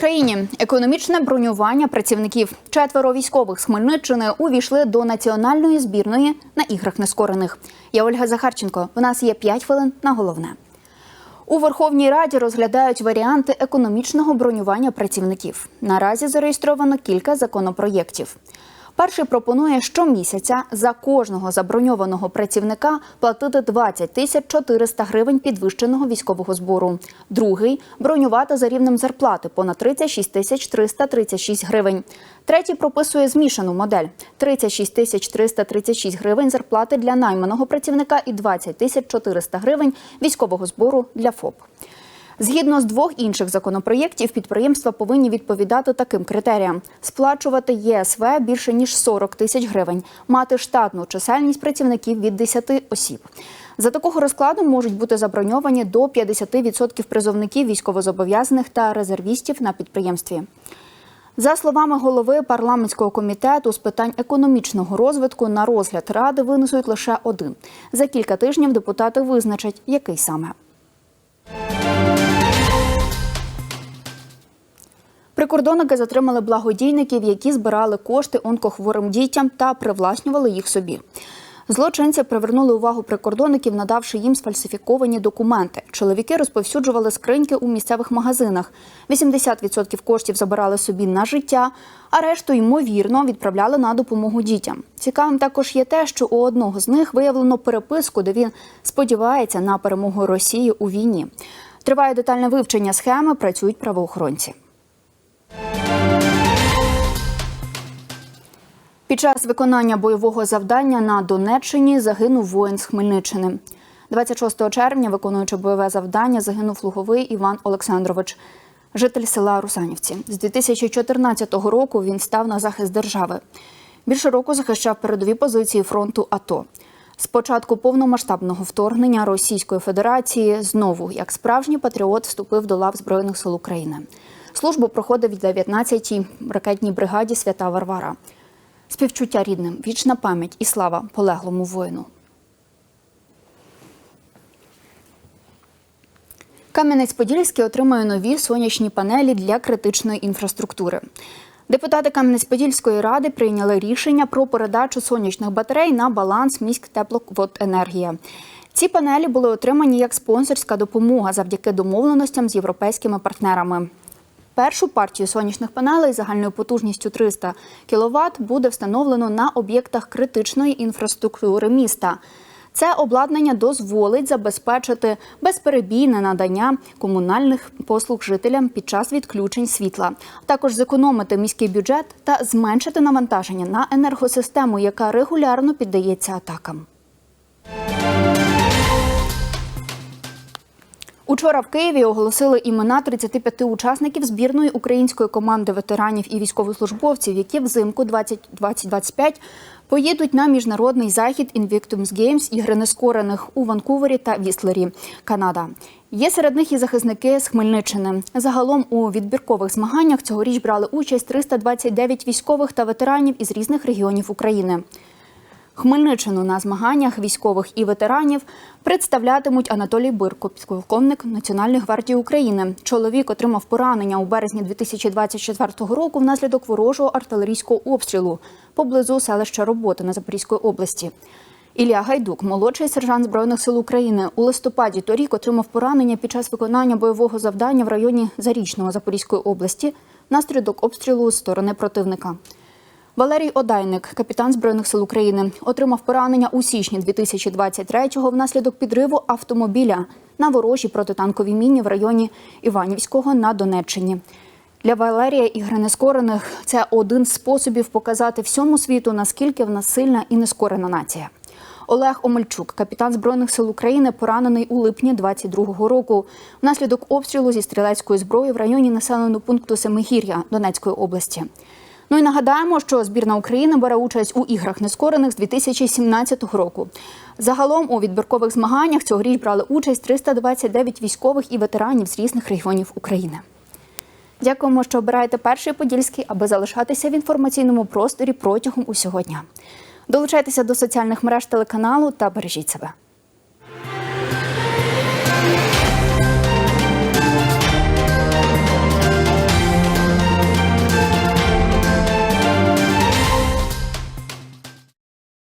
Україні! Економічне бронювання працівників. Четверо військових з Хмельниччини увійшли до національної збірної на іграх нескорених. Я Ольга Захарченко. У нас є 5 хвилин на головне. У Верховній Раді розглядають варіанти економічного бронювання працівників. Наразі зареєстровано кілька законопроєктів. Перший пропонує щомісяця за кожного заброньованого працівника платити 20 тисяч 400 гривень підвищеного військового збору. Другий бронювати за рівнем зарплати понад 36 тисяч 336 гривень. Третій прописує змішану модель: 36 тисяч 336 гривень зарплати для найманого працівника і 20 тисяч 400 гривень військового збору для ФОП. Згідно з двох інших законопроєктів, підприємства повинні відповідати таким критеріям: сплачувати ЄСВ більше ніж 40 тисяч гривень, мати штатну чисельність працівників від 10 осіб. За такого розкладу можуть бути заброньовані до 50% призовників військовозобов'язаних та резервістів на підприємстві. За словами голови парламентського комітету з питань економічного розвитку, на розгляд ради винесуть лише один. За кілька тижнів депутати визначать, який саме. Прикордонники затримали благодійників, які збирали кошти онкохворим дітям та привласнювали їх собі. Злочинці привернули увагу прикордонників, надавши їм сфальсифіковані документи. Чоловіки розповсюджували скриньки у місцевих магазинах. 80% коштів забирали собі на життя, а решту ймовірно відправляли на допомогу дітям. Цікавим також є те, що у одного з них виявлено переписку, де він сподівається на перемогу Росії у війні. Триває детальне вивчення схеми, працюють правоохоронці. Під час виконання бойового завдання на Донеччині загинув воїн з Хмельниччини. 26 червня, виконуючи бойове завдання, загинув луговий Іван Олександрович, житель села Русанівці. З 2014 року він став на захист держави. Більше року захищав передові позиції фронту АТО. З початку повномасштабного вторгнення Російської Федерації знову, як справжній патріот, вступив до лав Збройних сил України. Службу проходив в 19-й ракетній бригаді Свята Варвара. Співчуття рідним, вічна пам'ять і слава полеглому воїну. Кам'янець-Подільський отримує нові сонячні панелі для критичної інфраструктури. Депутати Кам'янець-Подільської ради прийняли рішення про передачу сонячних батарей на баланс міськ тепловоденергія. Ці панелі були отримані як спонсорська допомога завдяки домовленостям з європейськими партнерами. Першу партію сонячних панелей загальною потужністю 300 кВт буде встановлено на об'єктах критичної інфраструктури міста. Це обладнання дозволить забезпечити безперебійне надання комунальних послуг жителям під час відключень світла, також зекономити міський бюджет та зменшити навантаження на енергосистему, яка регулярно піддається атакам. Учора в Києві оголосили імена 35 учасників збірної української команди ветеранів і військовослужбовців, які взимку 2025 поїдуть на міжнародний захід Invictus Games ігри нескорених у Ванкувері та Віслері, Канада. Є серед них і захисники з Хмельниччини. Загалом у відбіркових змаганнях цьогоріч брали участь 329 військових та ветеранів із різних регіонів України. Хмельниччину на змаганнях військових і ветеранів представлятимуть Анатолій Бирко, підполковник Національної гвардії України. Чоловік отримав поранення у березні 2024 року внаслідок ворожого артилерійського обстрілу поблизу селища Роботи на Запорізької області. Ілля Гайдук, молодший сержант збройних сил України, у листопаді торік отримав поранення під час виконання бойового завдання в районі Зарічного Запорізької області внаслідок обстрілу з сторони противника. Валерій Одайник, капітан збройних сил України, отримав поранення у січні 2023-го внаслідок підриву автомобіля на ворожій протитанковій міні в районі Іванівського на Донеччині. Для Валерія ігри нескорених це один з способів показати всьому світу, наскільки в нас сильна і нескорена нація. Олег Омельчук, капітан збройних сил України, поранений у липні 22-го року внаслідок обстрілу зі стрілецької зброї в районі населеного пункту Семигір'я Донецької області. Ну і нагадаємо, що збірна України бере участь у іграх нескорених з 2017 року. Загалом у відбіркових змаганнях цьогоріч брали участь 329 військових і ветеранів з різних регіонів України. Дякуємо, що обираєте перший подільський, аби залишатися в інформаційному просторі протягом усього дня. Долучайтеся до соціальних мереж телеканалу та бережіть себе.